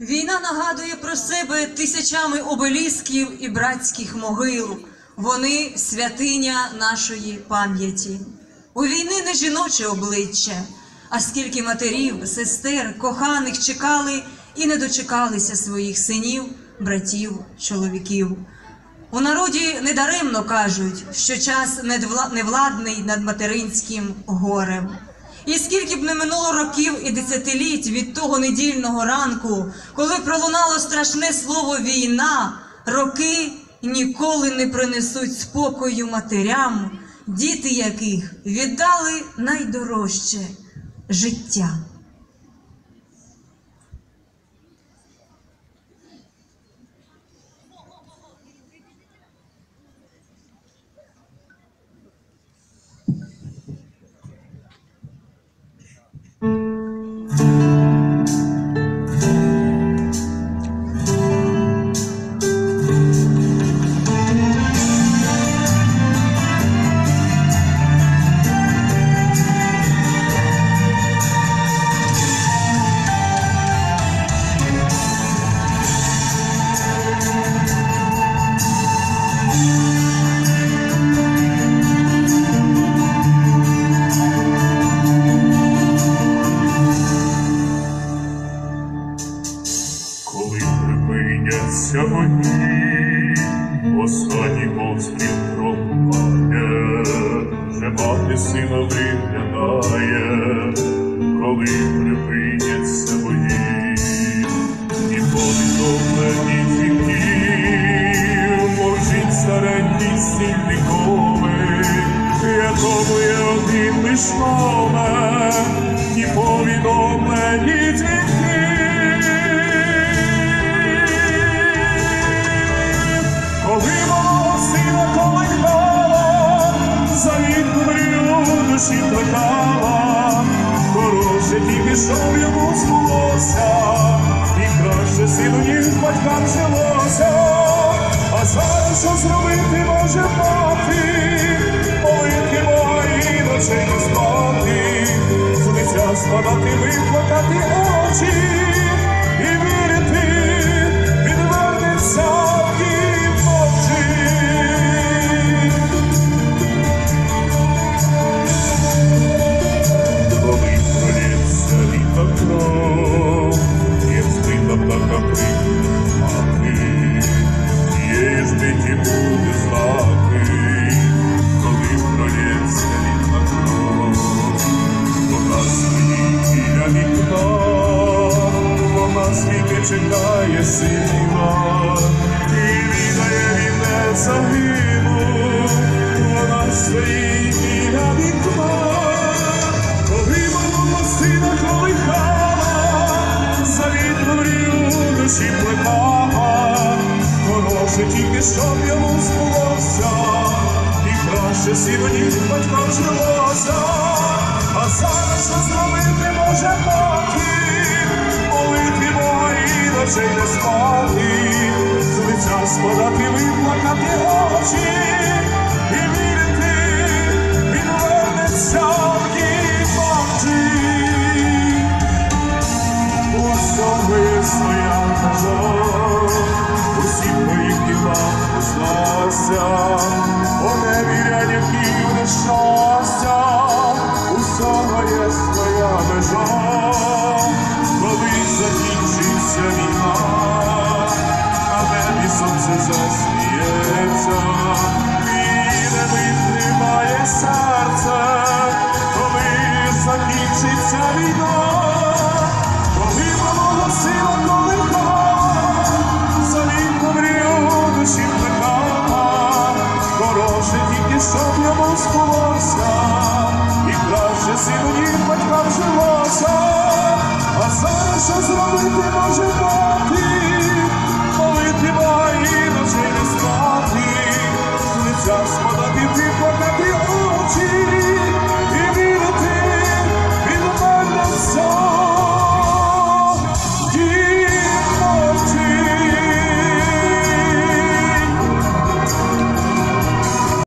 Війна нагадує про себе тисячами обелісків і братських могил. Вони святиня нашої пам'яті. У війни не жіноче обличчя, а скільки матерів, сестер, коханих чекали і не дочекалися своїх синів, братів, чоловіків. У народі недаремно кажуть, що час невладний над материнським горем. І скільки б не минуло років і десятиліть від того недільного ранку, коли пролунало страшне слово війна, роки ніколи не принесуть спокою матерям, діти яких віддали найдорожче життя. Припиняться вогні, останній постріл пролунає, вже мати сина виглядає, коли припиняться бої, і повідомлені віків, мовчить старенький сильниковий, якому є один лиш номер, плекала, хороше тільки що йому збулося, і краще сину, ніж батькам жилося, а зараз що зробити може мати, молити Бога і ночей не спати, з лиця складати, виплакати очі сина, і відає він не загинув, вона стоїть біля вікна. Коли мого сина колихала, завітну мрію душі плекала, хороше тільки щоб йому збулося, і краще ніж батькам жилося, а зараз що зробити може і ночей не спати, з лиця спадати виплакати очі